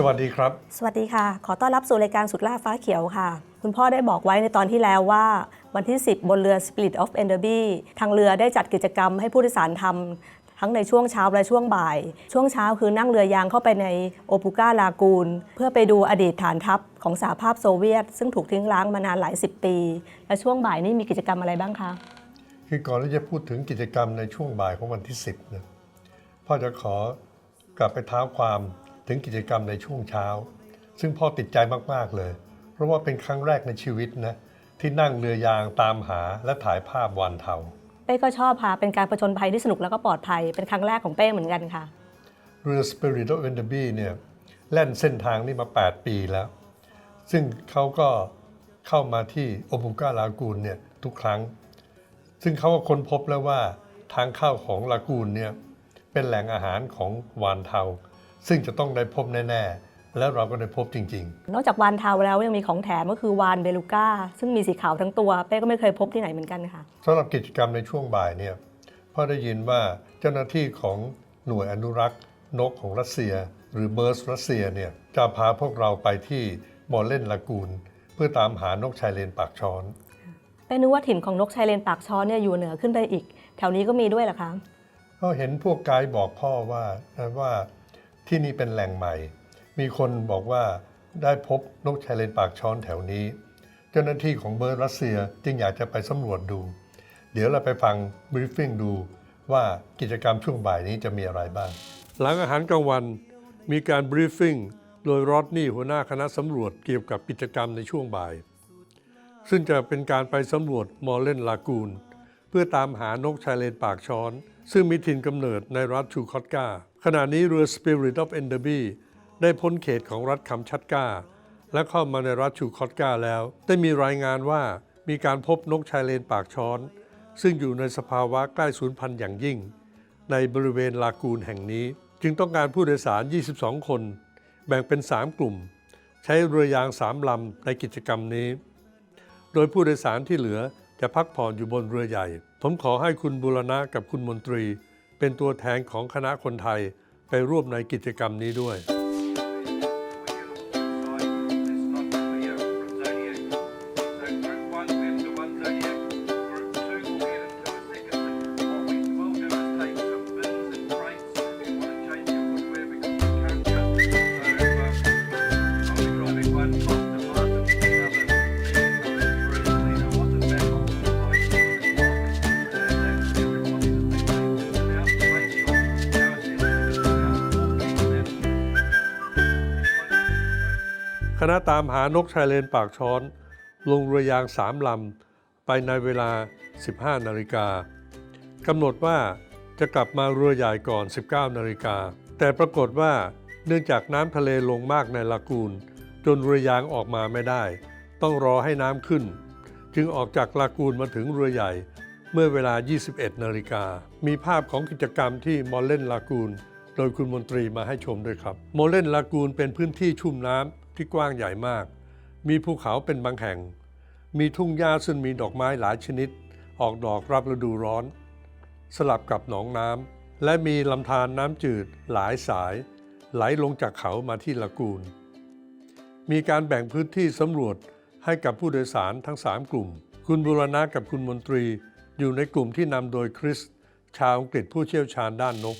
สวัสดีครับ สวัสดีค่ะ ขอต้อนรับสู่รายการสุดล่าฟ้าเขียวค่ะ คุณพ่อได้บอกไว้ในตอนที่แล้วว่า วันที่ 10 บนเรือ Spirit of Enderby ทางเรือได้จัดกิจกรรมให้ผู้โดยสารทำทั้งในช่วงเช้าและช่วงบ่าย ช่วงเช้าคือนั่งเรือยางเข้าไปในโอปูกาลากูนเพื่อไปดูอดีตฐานทัพของสหภาพโซเวียต ซึ่งถูกทิ้งร้างมานานหลายสิบปี และช่วงบ่ายนี้มีกิจกรรมอะไรบ้างคะ คือก่อนที่จะพูดถึงกิจกรรมในช่วงบ่ายของวันที่ 10นะพ่อจะขอกลับไปเท้าความ ถึงกิจกรรมในช่วงเช้า ซึ่งพ่อติดใจมาก ๆ เลย เพราะว่าเป็นครั้งแรกในชีวิตนะ ที่นั่งเรือยางตามหาและถ่ายภาพวานเทา เป้ก็ชอบค่ะ เป็นการประจนภัยที่สนุกแล้วก็ปลอดภัย เป็นครั้งแรกของเป้เหมือนกันค่ะ เรือ Spirit of Enderby เนี่ยแล่นเส้นทางนี้มา 8 ปีแล้ว ซึ่งเขาก็เข้ามาที่โอปุกาลากูนเนี่ยทุกครั้ง ซึ่งเขาก็ค้นพบแล้วว่าทางเข้าของลากูนเนี่ยเป็นแหล่งอาหารของวานเทา ซึ่งจะต้องได้พบแน่ๆ แล้วเราก็ได้พบจริง นอกจากวานเทาแล้วยังมีของแถมก็คือวานเบลูก้า ซึ่งมีสีขาวทั้งตัวเป้ก็ไม่เคยพบที่ไหนเหมือนกันค่ะ ๆสำหรับกิจกรรมในช่วงบ่ายเนี่ยพ่อได้ยินว่าเจ้าหน้าที่ของหน่วยอนุรักษ์นกของรัสเซีย หรือเบิร์สรัสเซียเนี่ยจะพาพวกเราไปที่บอลเล่นลากูนเพื่อตามหานกชายเลนปากช้อน เป้นึกว่าถิ่นของนกชายเลนปากช้อนเนี่ยอยู่เหนือขึ้นไปอีก แถวนี้ก็มีด้วยเหรอคะ ก็เห็นพวกไกด์บอกพ่อว่าว่า ที่นี่เป็นแหล่งใหม่ มีคนบอกว่าได้พบนกชายเลนปากช้อนแถวนี้ เจ้าหน้าที่ของเบิร์ดรัสเซียจึงอยากจะไปสำรวจดู เดี๋ยวเราไปฟังบรีฟฟิ้งดูว่ากิจกรรมช่วงบ่ายนี้จะมีอะไรบ้าง หลังอาหารกลางวันมีการบรีฟฟิ้งโดยรอดนี่หัวหน้าคณะสำรวจเกี่ยวกับกิจกรรมในช่วงบ่าย ซึ่งจะเป็นการไปสำรวจมอลเลนลากูน เพื่อตามหานกชายเลนปากช้อน ซึ่งมีถิ่นกำเนิดในรัฐชูคอตกาขณะนี้เรือ Spirit of Enderby ได้พ้นเขตของรัฐคัมชัตกาและเข้ามาในรัฐชูคอตกาแล้ว ได้มีรายงานว่ามีการพบนกชายเลนปากช้อน ซึ่งอยู่ในสภาวะใกล้สูญพันธุ์อย่างยิ่ง ในบริเวณลากูนแห่งนี้ จึงต้องการผู้โดยสาร 22 คน แบ่งเป็น 3 กลุ่ม ใช้เรือยาง3ลำในกิจกรรมนี้ โดยผู้โดยสารที่เหลือ จะพักผ่อนอยู่บนเรือใหญ่ ผมขอให้คุณบุรณะกับคุณมนตรี เป็นตัวแทนของคณะคนไทยไปร่วมในกิจกรรมนี้ด้วย คณะตามหานกชายเลนปากช้อน ลงเรือยางสามลำ ไปในเวลา 15 นาฬิกากำหนดว่าจะกลับมาเรือใหญ่ก่อน 19 นาฬิกา แต่ปรากฏว่าเนื่องจากน้ำทะเลลงมากในลากูนจนเรือยางออกมาไม่ได้ ต้องรอให้น้ำขึ้น จึงออกจากลากูนมาถึงเรือใหญ่ เมื่อเวลา 21 นาฬิกา มีภาพของกิจกรรมที่มอลเล่นลากูนโดยคุณมนตรีมาให้ชมด้วยครับโมเลนลากูนเป็นพื้นที่ชุ่มน้ำ ที่กว้างใหญ่มาก มีภูเขาเป็นบางแห่ง มีทุ่งหญ้าซึ่งมีดอกไม้หลายชนิด ออกดอกรับฤดูร้อน สลับกับหนองน้ำและมีลำธารน้ำจืดหลายสาย ไหลลงจากเขามาที่ลากูนมีการแบ่งพื้นที่สำรวจให้กับผู้โดยสารทั้ง 3 กลุ่ม คุณบุรณะกับคุณมนตรีอยู่ในกลุ่มที่นำโดยคริส ชาวอังกฤษผู้เชี่ยวชาญด้านนก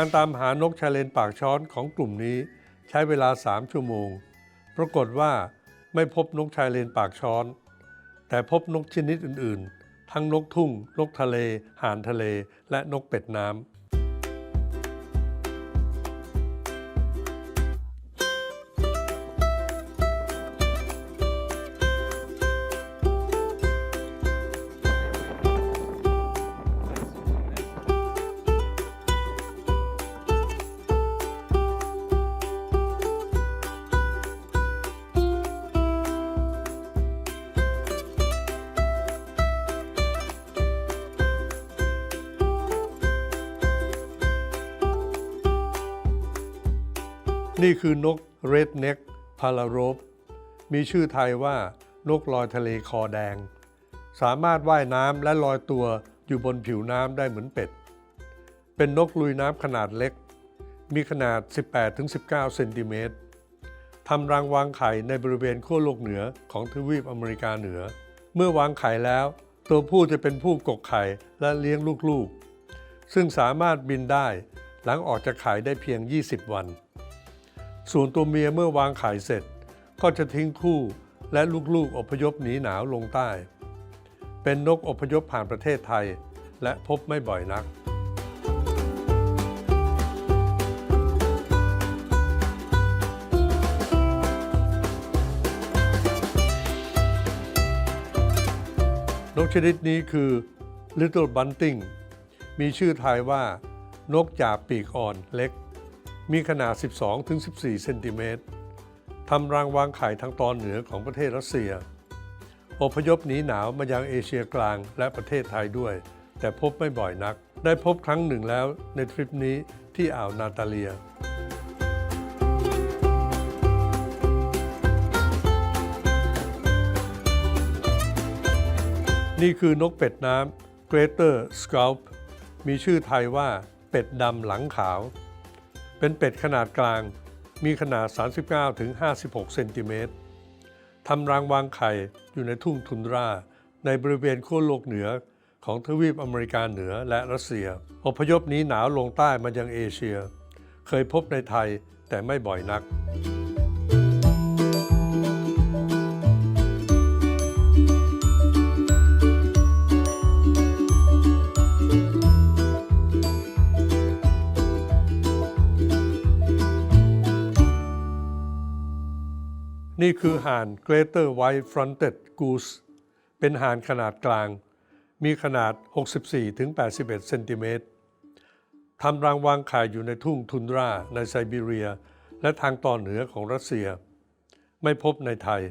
การตามหานกชายเลนปากช้อนของกลุ่มนี้ใช้เวลา 3 ชั่วโมง ปรากฏว่าไม่พบนกชายเลนปากช้อน แต่พบนกชนิดอื่น ๆ ทั้งนกทุ่ง นกทะเล ห่านทะเล และนกเป็ดน้ำ นี่คือนก Redneck p a l a r o p มีชื่อไทยว่านกลอยทะเลคอแดง สามารถว่ายน้ำและลอยตัวอยู่บนผิวน้ำได้เหมือนเป็ด เป็นนกลุยน้ำขนาดเล็ก มีขนาด 18-19 เซนติเมตรทำรังวางไข่ในบริเวณขั้วโลกเหนือของทวีปอเมริกาเหนือ เมื่อวางไข่แล้ว ตัวผู้จะเป็นผู้กกไข่และเลี้ยงลูกๆ ซึ่งสามารถบินได้หลังออกจากไข่ได้เพียง 20 วัน ส่วนตัวเมียเมื่อวางไข่เสร็จ ก็จะทิ้งคู่และลูกๆอพยพหนีหนาวลงใต้ เป็นนกอพยพผ่านประเทศไทย และพบไม่บ่อยนัก นกชนิดนี้คือ Little Bunting มีชื่อไทยว่า นกจ่าปีกอ่อนเล็ก มีขนาด 12-14 เซนติเมตรทำรังวางไข่ทางตอนเหนือของประเทศรัสเซีย อพยพหนีหนาวมายังเอเชียกลางและประเทศไทยด้วย แต่พบไม่บ่อยนัก ได้พบครั้งหนึ่งแล้วในทริปนี้ที่อ่าวนาตาเลียนี่คือนกเป็ดน้ำ Greater Scalp มีชื่อไทยว่าเป็ดดำหลังขาว เป็นเป็ดขนาดกลาง มีขนาด 39-56 เซนติเมตรทำรังวางไข่อยู่ในทุ่งทุนรา ในบริเวณขั้วโลกเหนือของทวีปอเมริกาเหนือและรัสเซีย อพยพหนี้หนาวลงใต้มายังเอเชีย เคยพบในไทยแต่ไม่บ่อยนัก นี่คือห่าน Greater White Fronted Goose เป็นห่านขนาดกลาง มีขนาด 64-81 เซนติเมตรทำรังวางไข่อยู่ในทุ่งทุนราในไซบีเรีย และทางตอนเหนือของรัสเซีย ไม่พบในไทย